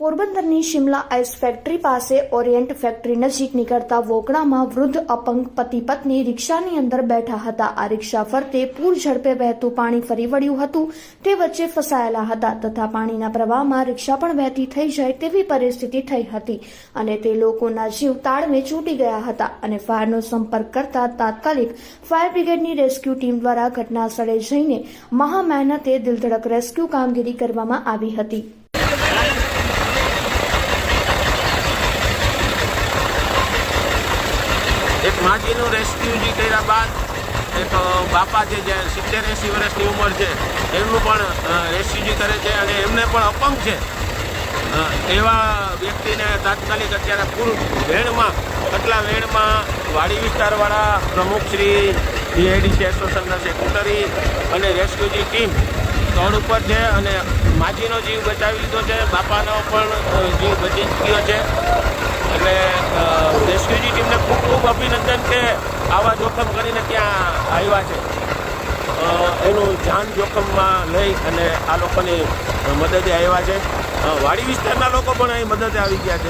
પોરબંદરની Shimla ice factory પાસે Orient factory નજીક નીકળતા વોકડામાં વૃદ્ધ અપંગ પતિ પત્ની રિક્ષાની અંદર બેઠા હતા. આ રિક્ષા ફરતે પૂર ઝડપે વહેતું પાણી ફરી વળ્યું હતું. તે વચ્ચે ફસાયેલા હતા તથા પાણીના પ્રવાહમાં રિક્ષા પણ વહેતી થઈ જાય તેવી પરિસ્થિતિ થઈ હતી અને તે લોકોના જીવ તાળમે છૂટી ગયા હતા અને ફાયરનો સંપર્ક કરતા તાત્કાલિક ફાયર બ્રિગેડની રેસ્ક્યુ ટીમ દ્વારા ઘટના સ્થળે જઈને મહા મહેનતે દિલધડક રેસ્ક્યુ કામગીરી કરવામાં આવી હતી એક માજીનું રેસ્ક્યુ જે કર્યા બાદ એક બાપા છે જે સિત્તેર એંસી વર્ષની ઉંમર છે, એમનું પણ રેસ્ક્યુ કરે છે અને એમને પણ અપંગ છે. એવા વ્યક્તિને તાત્કાલિક અત્યારે પૂર વેણમાં, કેટલા વેણમાં વાડી વિસ્તારવાળા પ્રમુખશ્રી ડીઆઈડીસી એસોસિએશનના સેક્રેટરી અને રેસ્ક્યુની ટીમ સ્થળ ઉપર છે અને માજીનો જીવ બચાવી લીધો છે, બાપાનો પણ જીવ બચી ગયો છે. અભિનંદન કે આવા જોખમ કરીને ત્યાં આવ્યા છે. એનું જાન જોખમમાં લઈ અને આ લોકોની મદદે આવ્યા છે. વાડી વિસ્તારના લોકો પણ અહીં મદદે આવી ગયા છે.